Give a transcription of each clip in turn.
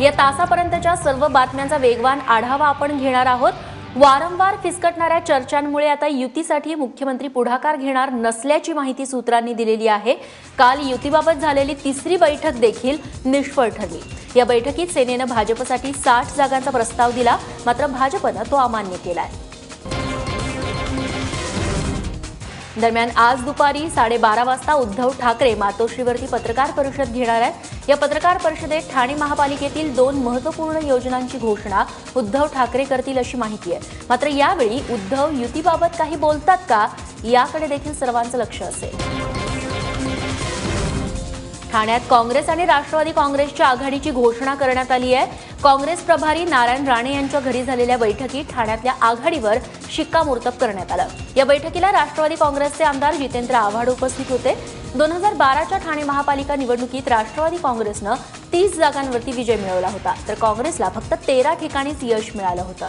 या तासापर्यंतच्या सर्व बातम्यांचा वेगवान आढावा आपण घेणार आहोत. वारंवार फिसकटणाऱ्या चर्चांमुळे आता युतीसाठी मुख्यमंत्री पुढाकार घेणार नसल्याची माहिती सूत्रांनी दिलेली आहे. काल युतीबाबत झालेली तिसरी बैठक देखील निष्फळ ठरली. या बैठकीत सेनेनं भाजपसाठी साठ जागांचा प्रस्ताव दिला मात्र भाजपनं तो अमान्य केला आहे दरम्यान आज दुपारी साडेबारा वाजता उद्धव ठाकरे मातोश्रीवरती पत्रकार परिषद घेणार आहेत. या पत्रकार परिषदेत ठाणे महापालिकेतील दोन महत्त्वपूर्ण योजनांची घोषणा उद्धव ठाकरे करतील अशी माहिती आहे. मात्र यावेळी उद्धव युतीबाबत काही बोलतात का याकडे देखील सर्वांचं लक्ष असेल. ठाण्यात काँग्रेस आणि राष्ट्रवादी काँग्रेसच्या आघाडीची घोषणा करण्यात आली आहे. काँग्रेस प्रभारी नारायण राणे यांच्या घरी झालेल्या बैठकीत ठाण्यातल्या आघाडीवर शिक्कामोर्तब करण्यात आलं. या बैठकीला राष्ट्रवादी काँग्रेसचे आमदार जितेंद्र आव्हाड उपस्थित होते. दोन हजार बाराच्या ठाणे महापालिका निवडणुकीत राष्ट्रवादी काँग्रेसनं तीस जागांवरती विजय मिळवला होता. तर काँग्रेसला फक्त तेरा ठिकाणीच यश मिळालं होतं.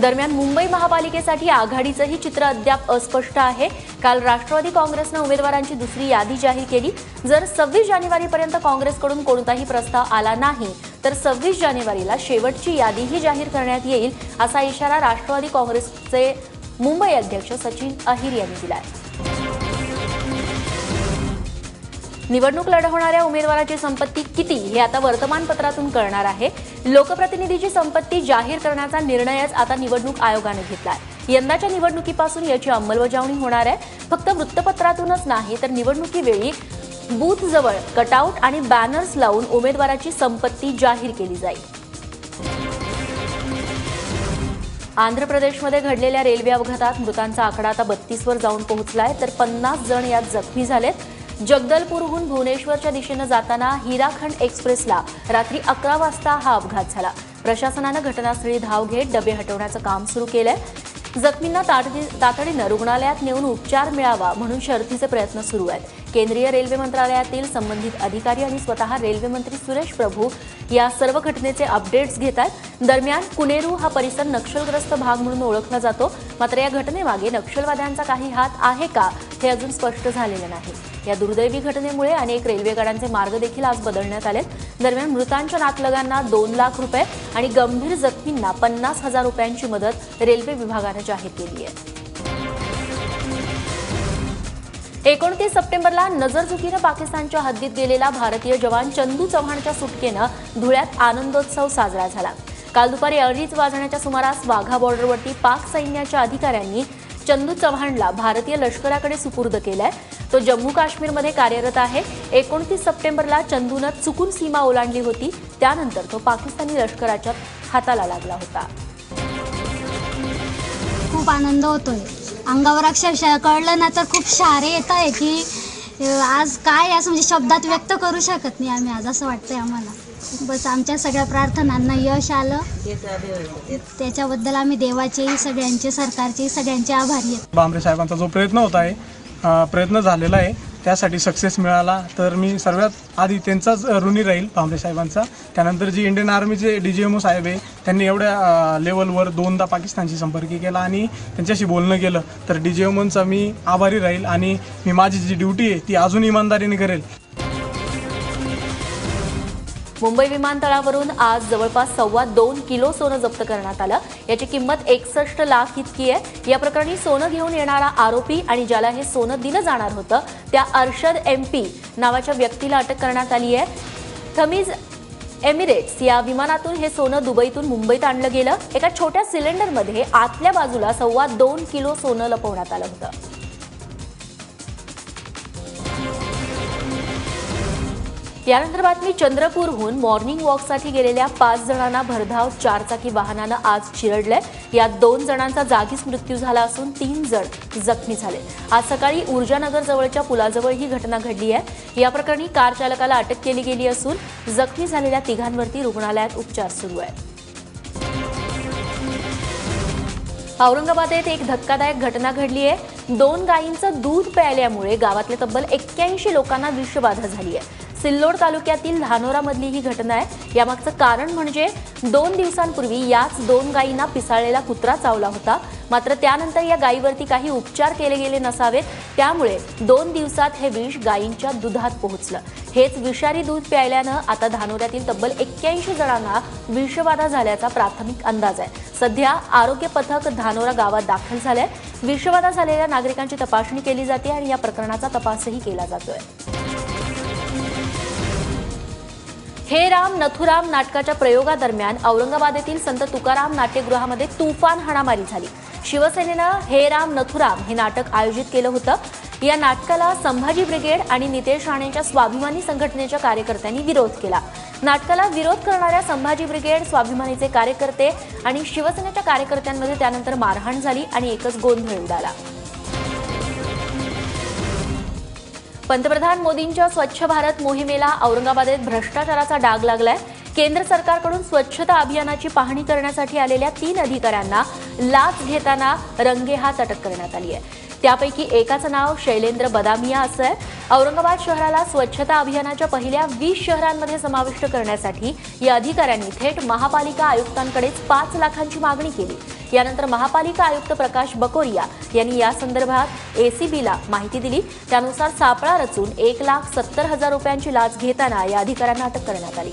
दरम्यान मुंबई महापालिकेसाठी आघाडीचंही चित्र अद्याप अस्पष्ट आहे. काल राष्ट्रवादी काँग्रेसनं उमेदवारांची दुसरी यादी जाहीर केली. जर सव्वीस जानेवारीपर्यंत काँग्रेसकडून कोणताही प्रस्ताव आला नाही तर सव्वीस जानेवारीला शेवटची यादीही जाहीर करण्यात येईल असा इशारा राष्ट्रवादी काँग्रेसचे मुंबई अध्यक्ष सचिन अहिर यांनी दिला आहे निवडणूक लढवणाऱ्या उमेदवाराची संपत्ती किती हे आता वर्तमानपत्रातून कळणार आहे. लोकप्रतिनिधीची संपत्ती जाहीर करण्याचा निर्णयच आता निवडणूक आयोगाने घेतला आहे यंदाच्या निवडणुकीपासून याची अंमलबजावणी होणार आहे. फक्त वृत्तपत्रातूनच नाही तर निवडणुकीवेळी बूथजवळ कटआउट आणि बॅनर्स लावून उमेदवाराची संपत्ती जाहीर केली जाईल. आंध्र प्रदेशमध्ये घडलेल्या रेल्वे अपघातात मृतांचा आकडा आता बत्तीसवर जाऊन पोहोचलाय तर पन्नास जण यात जखमी झालेत. जगदलपूरहून भुवनेश्वरच्या दिशेनं जाताना हिराखंड एक्सप्रेसला रात्री अकरा वाजता हा अपघात झाला. प्रशासनानं घटनास्थळी धाव घेत डबे हटवण्याचं काम सुरू केलंय. जखमींना तातडी- तातडीनं रुग्णालयात नेऊन उपचार मिळावा म्हणून शर्थीचे प्रयत्न सुरू आहेत. केंद्रीय रेल्वे मंत्रालयातील संबंधित अधिकारी आणि स्वतः रेल्वेमंत्री सुरेश प्रभू या सर्व घटनेचे अपडेट्स घेत आहेत दरम्यान कुनेरू हा परिसर नक्षलग्रस्त भाग म्हणून ओळखला जातो. मात्र या घटनेमागे नक्षलवाद्यांचा काही हात आहे का हे अजून स्पष्ट झालेलं नाही. या दुर्दैवी घटनेमुळे अनेक रेल्वेगाड्यांचे मार्ग देखील आज बदलण्यात आलेत. दरम्यान मृतांच्या नातलगांना दोन लाख रुपये आणि गंभीर जखमींना पन्नास हजार रुपयांची मदत रेल्वे विभागानं जाहीर केली आहे. एकोणतीस सप्टेंबरला नजरझुकीनं पाकिस्तानच्या हद्दीत गेलेला भारतीय जवान चंदू चव्हाणच्या सुटकेनं धुळ्यात आनंदोत्सव साजरा झाला. काल दुपारी अडीच वाजण्याच्या सुमारास वाघा बॉर्डरवरती पाक सैन्याच्या अधिकाऱ्यांनी चंदू चव्हाणला भारतीय लष्कराकडे सुपूर्द केलाय. तो जम्मू काश्मीरमध्ये कार्यरत आहे. एकोणतीस सप्टेंबरला चंदूनं चुकून सीमा ओलांडली होती. त्यानंतर तो पाकिस्तानी लष्कराच्या हाताला लागला होता. खूप आनंद होतोय. अंगावर अक्षरशः कळलं ना तर खूप शारे येत आहे की आज काय असं म्हणजे शब्दात व्यक्त करू शकत नाही आम्ही आज असं वाटतंय आम्हाला. बस आमच्या सगळ्या प्रार्थनांना यश आलं. त्याच्याबद्दल आम्ही देवाचेही सगळ्यांचे सरकारचे सगळ्यांचे आभारी आहेत बांबरे साहेबांचा जो प्रयत्न होता आहे प्रयत्न झालेला आहे. त्यासाठी सक्सेस मिळाला. तर मी सर्वात आधी त्यांचाच ऋणी राहील भांबरे साहेबांचा. त्यानंतर जी इंडियन आर्मीचे डी जी एम ओ साहेब आहे त्यांनी एवढ्या लेवलवर दोनदा पाकिस्तानशी संपर्क केला आणि त्यांच्याशी बोलणं केलं. तर डी जी एम मी आभारी राहील आणि मी माझी जी ड्युटी आहे ती अजून इमानदारीने करेल. मुंबई विमानतळावरून आज जवळपास सव्वा दोन किलो सोनं जप्त करण्यात आलं. याची किंमत एकसष्ट लाख इतकी आहे. या प्रकरणी सोनं घेऊन येणारा आरोपी आणि ज्याला हे सोनं दिलं जाणार होतं त्या अर्शद एम पी नावाच्या व्यक्तीला अटक करण्यात आली आहे. थमीज एमिरेट्स या विमानातून हे सोनं दुबईतून मुंबईत आणलं गेलं. एका छोट्या सिलेंडरमध्ये आतल्या बाजूला सव्वा दोन किलो सोनं लपवण्यात आलं होतं. यानंतर बातमी चंद्रपूरहून मॉर्निंग वॉकसाठी गेलेल्या पाच जणांना भरधाव चारचाकी वाहनानं आज चिरडलंय. यात दोन जणांचा जागीच मृत्यू झाला असून तीन जण जखमी झाले. आज सकाळी ऊर्जानगर जवळच्या पुलाजवळ ही घटना घडली आहे. या प्रकरणी कार चालकाला अटक केली गेली असून जखमी झालेल्या तिघांवरती रुग्णालयात उपचार सुरू आहेत. औरंगाबाद येथे एक धक्कादायक घटना घडली आहे. दोन गायींचं दूध प्यायल्यामुळे गावातल्या तब्बल एक्क्याऐंशी लोकांना विषबाधा झाली आहे. सिल्लोड तालुक्यातील धानोरामधली ही घटना आहे. यामागचं कारण म्हणजे दोन दिवसांपूर्वी याच दोन गायींना पिसाळलेला कुत्रा चावला होता. मात्र त्यानंतर या गायीवरती काही उपचार केले गेले नसावेत. त्यामुळे दोन दिवसात हे विष गायींच्या दुधात पोहोचलं. हेच विषारी दूध प्यायल्यानं आता धानोऱ्यातील तब्बल एक्क्याऐंशी जणांना विषबाधा झाल्याचा प्राथमिक अंदाज आहे. सध्या आरोग्य पथक धानोरा गावात दाखल झालंय. विषबाधा झालेल्या नागरिकांची तपासणी केली जाते आणि या प्रकरणाचा तपासही केला जातोय. हे राम नथुराम नाटकाच्या प्रयोगादरम्यान औरंगाबाद येथील संत तुकाराम नाट्यगृहामध्ये तुफान हाणामारी झाली. शिवसेनेनं हे राम नथुराम हे नाटक आयोजित केलं होतं. या नाटकाला संभाजी ब्रिगेड आणि नितेश राणेंच्या स्वाभिमानी संघटनेच्या कार्यकर्त्यांनी विरोध केला. नाटकाला विरोध करणाऱ्या संभाजी ब्रिगेड स्वाभिमानीचे कार्यकर्ते आणि शिवसेनेच्या कार्यकर्त्यांमध्ये त्यानंतर मारहाण झाली आणि एकच गोंधळ उडाला. पंतप्रधान मोदींच्या स्वच्छ भारत मोहिमेला औरंगाबादेत भ्रष्टाचाराचा डाग लागलाय. केंद्र सरकारकडून स्वच्छता अभियानाची पाहणी करण्यासाठी आलेल्या तीन अधिकाऱ्यांना लाच घेताना रंगेहात अटक करण्यात आली आहे. त्यापैकी एकाचं नाव शैलेंद्र बदामिया असं आहे औरंगाबाद शहराला स्वच्छता अभियानाच्या पहिल्या वीस शहरांमध्ये समाविष्ट करण्यासाठी या अधिकाऱ्यांनी थेट महापालिका आयुक्तांकडेच पाच लाखांची मागणी केली. यानंतर महापालिका आयुक्त प्रकाश बकोरिया यांनी या संदर्भात एसीबीला माहिती दिली. त्यानुसार सापळा रचून एक लाख सत्तर हजार रुपयांची लाच घेताना या अधिकाऱ्यांना अटक करण्यात आली.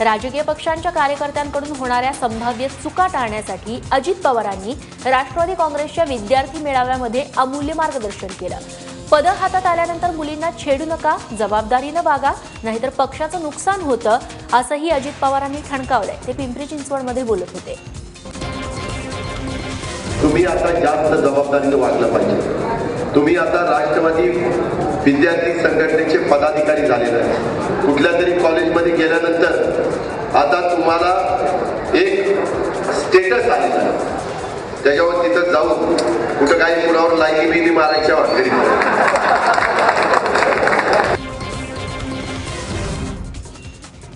राजकीय पक्षांच्या कार्यकर्त्यांकडून होणाऱ्या संभाव्य चुका टाळण्यासाठी अजित पवारांनी राष्ट्रवादी काँग्रेसच्या विद्यार्थी मेळाव्यामध्ये अमूल्य मार्गदर्शन केलं. पदं हातात आल्यानंतर मुलींना छेडू नका जबाबदारीनं वागा नाहीतर पक्षाचं नुकसान होतं असंही अजित पवारांनी ठणकावलंय. ते पिंपरी चिंचवडमध्ये बोलत होते. तुम्ही आता जास्त जबाबदारीनं वागलं पाहिजे. तुम्ही आता राष्ट्रवादी विद्यार्थी संघटनेचे पदाधिकारी झालेले आहेत. कुठल्या तरी कॉलेजमध्ये गेल्यानंतर आता तुम्हाला एक स्टेटस आलेलं आहे. त्याच्यावर तिथं जाऊन कुठं काही मुलावर लाईनी बिनी मारायच्या वाटली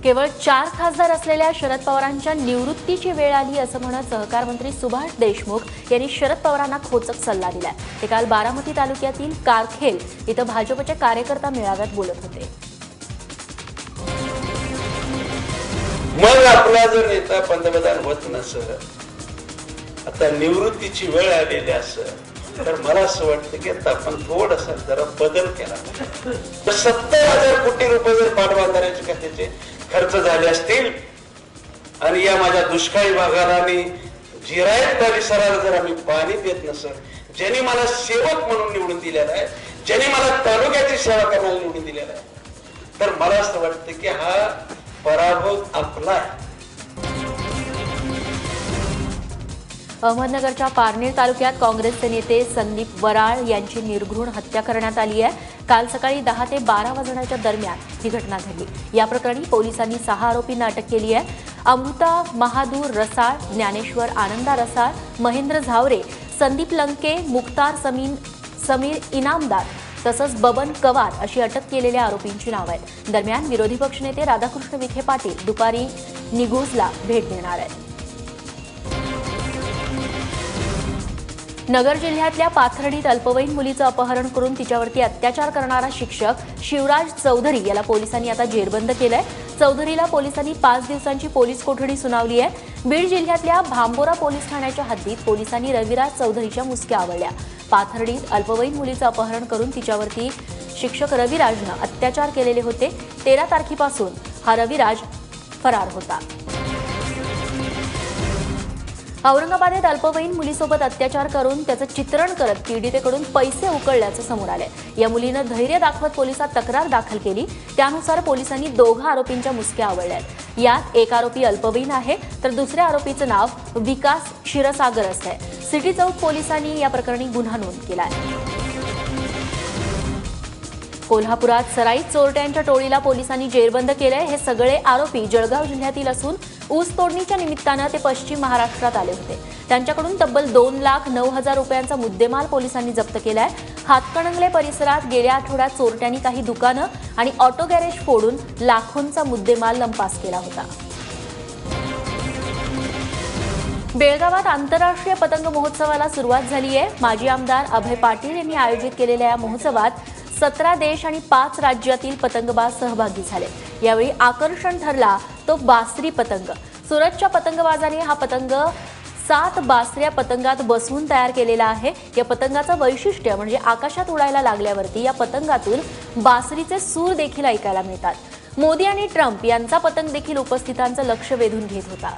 केवळ चार खासदार असलेल्या शरद पवारांच्या निवृत्तीची वेळ आली असं म्हणत सहकार मंत्री सुभाष देशमुख यांनी शरद पवारांना खोचक सल्ला दिलाय. ते काल बारामती तालुक्यातील कारखेल इथं भाजपच्या कार्यकर्ता मेळाव्यात बोलत होते. मग आपला जर नेता पंतप्रधान होत नसत आता निवृत्तीची वेळ आलेली असं तर मला असं वाटतं की आता आपण थोडासा जरा बदल केला तर सत्तर हजार कोटी रुपये जर पाठबांधाऱ्याचे खात्याचे खर्च झाले असतील आणि या माझ्या दुष्काळी भागाला मी जिरायत परिसराला जर आम्ही पाणी देत नसत ज्यांनी मला सेवक म्हणून निवडून दिलेला आहे ज्यांनी मला तालुक्याची सेवा करायला निवडून दिलेला आहे तर मला असं वाटतं की हा पराभव आपला आहे. अहमदनगरच्या पारनेर तालुक्यात काँग्रेसचे नेते संदीप वराळ यांची निर्घृण हत्या करण्यात आली आहे. काल सकाळी दहा ते बारा वाजण्याच्या दरम्यान ही घटना घडली. या प्रकरणी पोलिसांनी सहा आरोपींना अटक केली आहे. अमृता महादूर रसाळ ज्ञानेश्वर आनंदा रसाळ महेंद्र झावरे संदीप लंके मुख्तार समीन समीर इनामदार तसंच बबन कवार अशी अटक केलेल्या आरोपींची नावं आहेत. दरम्यान विरोधी पक्षनेते राधाकृष्ण विखे पाटील दुपारी निघोजला भेट देणार आहेत. नगर जिल्ह्यातल्या पाथर्डीत अल्पवयीन मुलीचं अपहरण करून तिच्यावरती अत्याचार करणारा शिक्षक शिवराज चौधरी याला पोलिसांनी आता जेरबंद केलंय. चौधरीला पोलिसांनी पाच दिवसांची पोलीस कोठडी सुनावली आहे. बीड जिल्ह्यातल्या भांबोरा पोलीस ठाण्याच्या हद्दीत पोलिसांनी रविराज चौधरीच्या मुसक्या आवळल्या पाथर्डीत अल्पवयीन मुलीचं अपहरण करून तिच्यावरती शिक्षक रविराजनं अत्याचार केलेले होते. तेरा तारखेपासून हा रविराज फरार होता. औरंगाबादेत अल्पवयीन मुलीसोबत अत्याचार करून त्याचं चित्रण करत पीडितेकडून पैसे उकळल्याचं समोर आलंय. या मुलीनं धैर्य दाखवत पोलिसात तक्रार दाखल केली. त्यानुसार पोलिसांनी दोघा आरोपींच्या मुसक्या आवळल्यात यात एक आरोपी अल्पवयीन आहे तर दुसऱ्या आरोपीचं नाव विकास क्षीरसागर असं आहे. सिटी चौक पोलिसांनी या प्रकरणी गुन्हा नोंद केला आहे कोल्हापुरात सराईत चोरट्यांच्या टोळीला पोलिसांनी जेरबंद केलंय हे सगळे आरोपी जळगाव जिल्ह्यातील असून ऊस तोडणीच्या निमित्तानं ते पश्चिम महाराष्ट्रात आले होते. त्यांच्याकडून तब्बल दोन लाख नऊ हजार रुपयांचा मुद्देमाल पोलिसांनी जप्त केलाय. हातकणंगले परिसरात गेल्या आठवड्यात चोरट्यांनी काही दुकानं आणि ऑटो गॅरेज फोडून लाखोंचा मुद्देमाल लंपास केला होता. बेळगावात आंतरराष्ट्रीय पतंग महोत्सवाला सुरुवात झाली आहे माजी आमदार अभय पाटील यांनी आयोजित केलेल्या या महोत्सवात सतरा देश आणि पाच राज्यातील पतंगबाज सहभागी झाले. यावेळी आकर्षण ठरला तो बासरी पतंग. सुरतच्या पतंगबाजाने हा पतंग सात बासऱ्या पतंगात बसवून तयार केलेला आहे. या पतंगाचं वैशिष्ट्य म्हणजे आकाशात उडायला लागल्यावरती या पतंगातून बासरीचे सूर देखील ऐकायला मिळतात. मोदी आणि ट्रम्प यांचा पतंग देखील उपस्थितांचं लक्ष वेधून घेत होता.